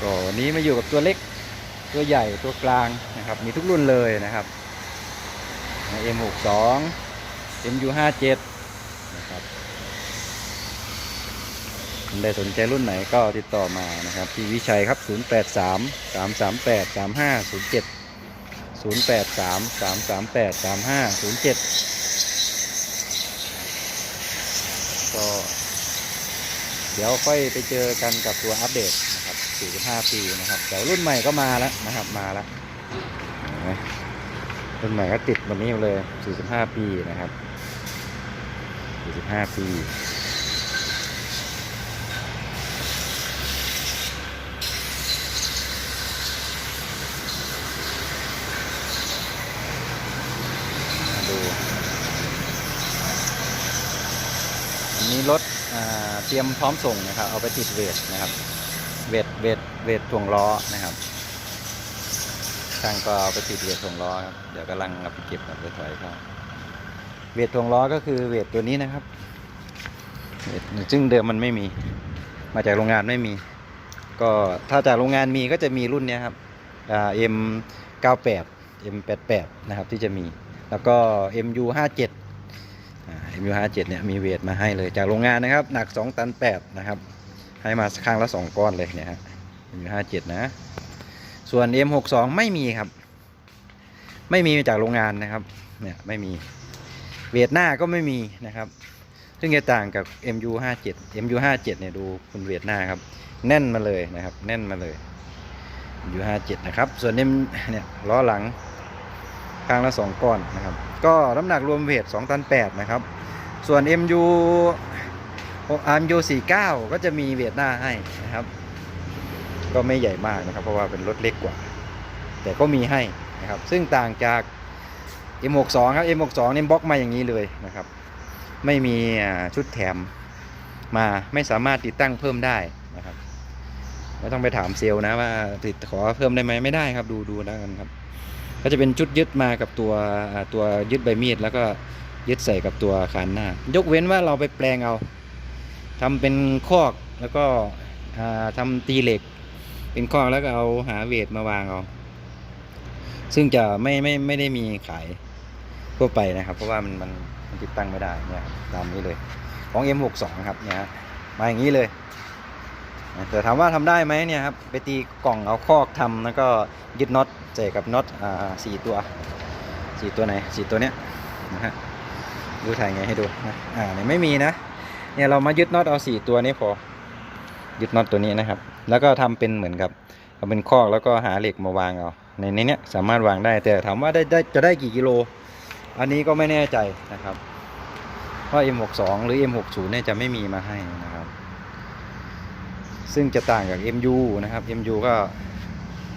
ก็วันนี้มาอยู่กับตัวเล็กตัวใหญ่ตัวกลางนะครับ มีทุกรุ่นเลยนะครับ M62 MU57 นะครับใดสนใจรุ่นไหนก็ติดต่อมานะครับที่วิชัยครับ 083 338 3507 083 338 3507 ก็เดี๋ยวค่อยไปเจอกันกับตัวอัปเดต 45 ปีนะครับ แต่รุ่นใหม่ก็มาแล้วนะครับ มาแล้วรุ่นใหม่ก็ติดวันนี้เลย 45 ปีนะครับ 45 ปีมาดูอันนี้รถเตรียมพร้อมส่งนะครับ เอาไปติดเวทนะครับ เวทเวทเวทถ่วงล้อนะครับช่างก็ไปติดเวทถ่วงล้อครับเดี๋ยวกำลังเอาไปเก็บกับไปถอยเข้าเวทถ่วงล้อก็คือเวทตัวนี้นะครับเวทซึ่งเดิมมันไม่มี มาจากโรงงานไม่มี ก็ถ้าจากโรงงานมีก็จะมีรุ่นนี้ครับอ่า M98 M88 นะครับที่จะมีแล้วก็ MU57 MU57 เนี่ยมีเวทมาให้เลยจากโรงงานนะครับ หนัก2ตัน8นะครับ ให้มาข้างละ2ก้อนเลยเนี่ยฮะ MU57 นะ ส่วน M62 ไม่มีครับ ไม่มีมาจากโรงงานนะครับ เนี่ยไม่มี เวทหน้าก็ไม่มีนะครับ ซึ่งจะต่างกับ MU57 MU57 เนี่ยดูคุณเวทหน้าครับ แน่นมาเลยนะครับ แน่นมาเลย MU57 นะครับ ส่วน M เนี่ยล้อหลังข้างละ2ก้อนนะครับ ก็น้ำหนักรวมเวท2ตัน8นะครับ ส่วน MU MU 49 ก็จะมีเวทหน้าให้นะครับ ก็ไม่ใหญ่มากนะครับ เพราะว่าเป็นรถเล็กกว่า แต่ก็มีให้นะครับ ซึ่งต่างจาก M62 ครับ M62 เนี่ยบล็อกมาอย่างนี้เลยนะครับ ไม่มีชุดแถมมาไม่สามารถติดตั้งเพิ่มได้นะครับไม่ต้องไปถามเซลล์นะว่าติดขอเพิ่มได้ไหมไม่ได้ครับดูดูแล้วกันครับ ก็จะเป็นชุดยึดมากับตัวตัวยึดใบมีดแล้วก็ยึดใส่กับตัวคานหน้า ยกเว้นว่าเราไปแปลงเอา ทำเป็นคอกแล้วก็อ่าทำตีเหล็ก เป็นคอกแล้วก็เอาหาเวทมาวางเอาซึ่งจะไม่ไม่ไม่ได้มีขายทั่วไปนะครับ เพราะว่ามันมันมันติดตั้งไม่ได้เนี่ยตามนี้เลย ของ M62 ครับเนี่ยมาอย่างนี้เลยแต่ถามว่าทำได้ไหมเนี่ยครับไปตีกล่องเอาคอกทำแล้วก็ยึดน็อตใส่กับน็อตอ่าสี่ตัวสี่ตัวไหนสี่ตัวเนี้ยนะฮะดูถ่ายไงให้ดูนะอ่าเนี่ยไม่มีนะ เนี่ยเรามายึดน็อตเอาสี่ตัวนี้พอ ยึดน็อตตัวนี้นะครับ แล้วก็ทำเป็นเหมือนกับเอาเป็นคอกแล้วก็หาเหล็กมาวางเอาในในเนี้ยสามารถวางได้แต่ถามว่าได้ได้จะได้กี่กิโล อันนี้ก็ไม่แน่ใจนะครับเพราะ M62 หรือ M60 เนี่ยจะไม่มีมาให้นะครับ ซึ่งจะต่างจาก MU นะครับ MU ก็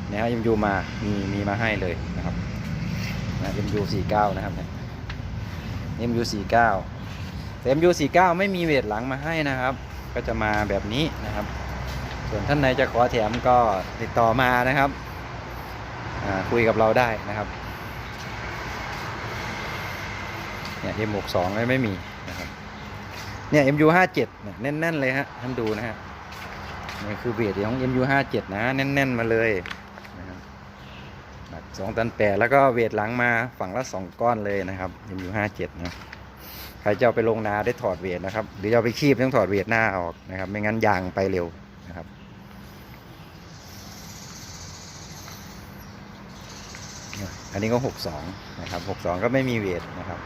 เนี่ยฮะ MU มามีมีมาให้เลยนะครับนะ MU 49 นะครับเนี่ย MU 49 แต่ MU 49 ไม่มีเวทหลังมาให้นะครับ ก็จะมาแบบนี้นะครับ ส่วนท่านใดจะขอแถมก็ติดต่อมานะครับคุยกับเราได้นะครับเนี่ย M62 ไม่ไม่มีนะครับเนี่ย MU57 เนี่ยแน่น ๆ เลยฮะท่านดูนะฮะนี่คือเบสของ MU57 นะแน่น ๆ มาเลยนะครับหนัก2ตันแปดแล้วก็เวทหลังมาฝั่งละ2ก้อนเลยนะครับ MU57 นะ ใครจะเอาไปลงนาได้ถอดเวทนะครับ หรือจะเอาไปคีบต้องถอดเวทหน้าออกนะครับ ไม่งั้นยางไปเร็วนะครับอันนี้ก็ 62 นะครับ 62 ก็ไม่มีเวทนะครับ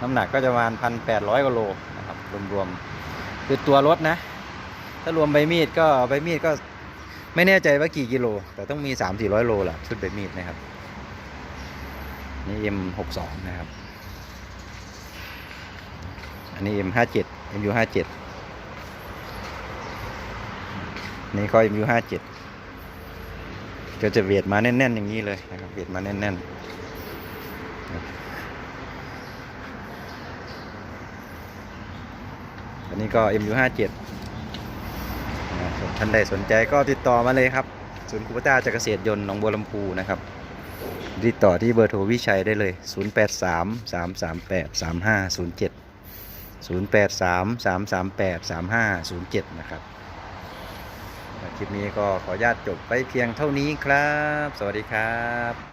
น้ำหนักก็จะประมาณพันแปดร้อยกว่าโลนะครับรวมๆคือตัวรถนะ ถ้ารวมใบมีดก็ใบมีดก็ไม่แน่ใจว่ากี่กิโล แต่ต้องมี 3 4 0 0 โลแหละชุดใบมีดนะครับ นี่ M62 นะครับ อันนี้ M57 MU57 นี่ก็ MU57 ก็จะเวียดมาแน่น ๆ อย่างนี้เลยนะครับเวียดมาแน่นๆอันนี้ก็ MU57 ท่านใดสนใจก็ติดต่อมาเลยครับศูนย์คูปต้าจากเกษตรยนต์หนองบัวลำพูนะครับติดต่อที่เบอร์โทรวิชัยได้เลย 083 338 3507 083 338 3507 นะครับ คลิปนี้ก็ขออนุญาตจบไปเพียงเท่านี้ครับ สวัสดีครับ